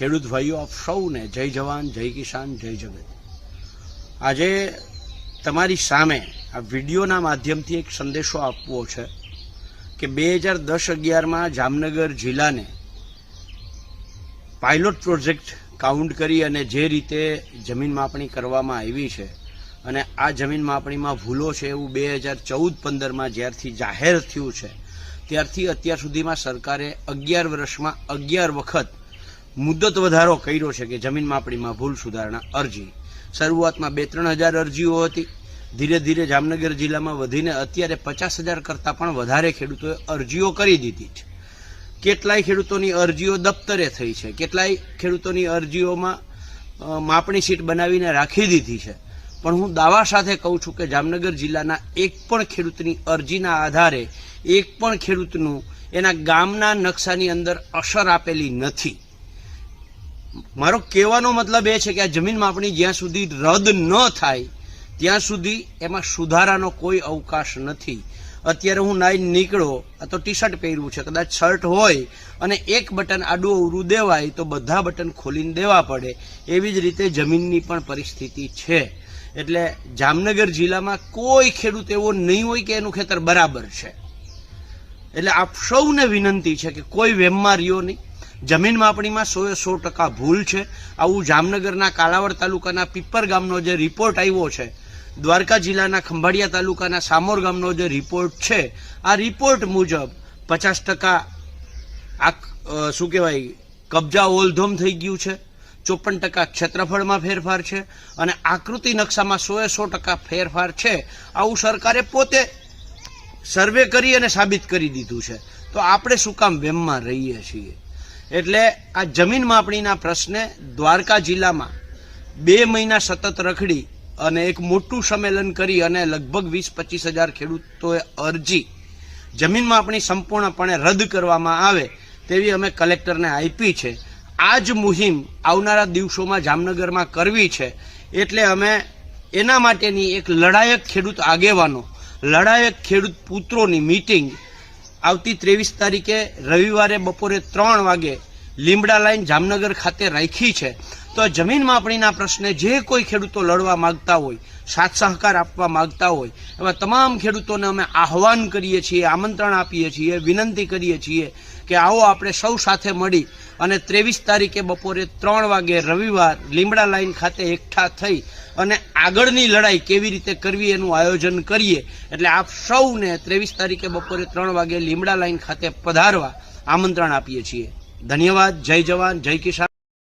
ખેડૂત ભાઈઓ આપ સૌને જય જવાન, જય કિસાન, જય જગત. આજે તમારી સામે આ વિડીયોના માધ્યમથી એક સંદેશો આપવો છે કે બે હજાર દસ અગિયારમાં જામનગર જિલ્લાને પાયલોટ પ્રોજેક્ટ કાઉન્ટ કરી અને જે રીતે જમીન માપણી કરવામાં આવી છે અને આ જમીન માપણીમાં ભૂલો છે એવું બે હજાર ચૌદ પંદરમાં જ્યારથી જાહેર થયું છે, ત્યારથી અત્યાર સુધીમાં સરકારે અગિયાર વર્ષમાં અગિયાર વખત મુદત વધારો કર્યો છે કે જમીન માપણીમાં ભૂલ સુધારણા અરજી. શરૂઆતમાં બે ત્રણ હજાર અરજીઓ હતી. ધીરે ધીરે જામનગર જિલ્લામાં વધીને અત્યારે પચાસ હજાર કરતાં પણ વધારે ખેડૂતોએ અરજીઓ કરી દીધી છે. કેટલાય ખેડૂતોની અરજીઓ દફતરે થઈ છે. કેટલાય ખેડૂતોની અરજીઓમાં માપણી સીટ બનાવીને રાખી દીધી છે. પણ હું દાવા સાથે કહું છું કે જામનગર જિલ્લાના એક પણ ખેડૂતની અરજીના આધારે એક પણ ખેડૂતનું એના ગામના નકશાની અંદર અસર આપેલી નથી. મારો કહેવાનો મતલબ એ છે કે આ જમીન માપણી જ્યાં સુધી રદ ન થાય, ત્યાં સુધી એમાં સુધારાનો કોઈ અવકાશ નથી. અત્યારે હું નાઈ નીકળો, આ તો ટી શર્ટ પહેર્યું છે, કદાચ શર્ટ હોય અને એક બટન આડું અવરું દેવાય તો બધા બટન ખોલીને દેવા પડે. એવી જ રીતે જમીનની પણ પરિસ્થિતિ છે. એટલે જામનગર જિલ્લામાં કોઈ ખેડૂત એવો નહીં હોય કે એનું ખેતર બરાબર છે. એટલે આપ સૌને વિનંતી છે કે કોઈ વેમમાં રહ્યો નહીં જમીન માપણીમાં સો સો ટકા ભૂલ છે. આવું જામનગરના કાલાવડ તાલુકાના પીપર ગામનો જે રિપોર્ટ આવ્યો છે, દ્વારકા જિલ્લાના ખંભાળિયા તાલુકાના સામોર ગામનો જે રિપોર્ટ છે, આ રિપોર્ટ મુજબ પચાસ ટકા આ શું કહેવાય, કબજા ઓલધોમ થઈ ગયું છે. ચોપન ટકા ક્ષેત્રફળમાં ફેરફાર છે અને આકૃતિ નકશામાં સો એ સો ટકા ફેરફાર છે. આવું સરકારે પોતે સર્વે કરી અને સાબિત કરી દીધું છે. તો આપણે શું કામ વેમમાં રહીએ છીએ? એટલે આ જમીન માપણીના પ્રશ્ને દ્વારકા જિલ્લામાં બે મહિના સતત રખડી અને એક મોટું સંમેલન કરી અને લગભગ વીસ પચીસ હજાર ખેડૂતોએ અરજી જમીન માપણી સંપૂર્ણપણે રદ કરવામાં આવે તેવી અમે કલેક્ટરને આપી છે. આ જ મુહિમ આવનારા દિવસોમાં જામનગરમાં કરવી છે. એટલે અમે એના માટેની એક લડાયક ખેડૂત આગેવાનો, લડાયક ખેડૂત પુત્રોની મીટિંગ આવતી ત્રેવીસ તારીખે રવિવારે બપોરે ત્રણ વાગે લીમડા લાઈન જામનગર ખાતે રાખી છે. તો જમીન માપણીના પ્રશ્ને જે કોઈ ખેડૂતો લડવા માગતા હોય, સાથ સહકાર આપવા માગતા હોય, એવા તમામ ખેડૂતોને અમે આહવાન કરીએ છીએ, આમંત્રણ આપીએ છીએ, વિનંતી કરીએ છીએ કે આવો આપણે સૌ સાથે મળી અને ત્રેવીસ તારીખે બપોરે ત્રણ વાગે રવિવાર લીમડા લાઈન ખાતે એકઠા થઈ અને આગળની લડાઈ કેવી રીતે કરવી એનું આયોજન કરીએ. એટલે આપ સૌને ત્રેવીસ તારીખે બપોરે ત્રણ વાગે લીમડા લાઈન ખાતે પધારવા આમંત્રણ આપીએ છીએ. ધન્યવાદ જય જવાન જય કિસાન.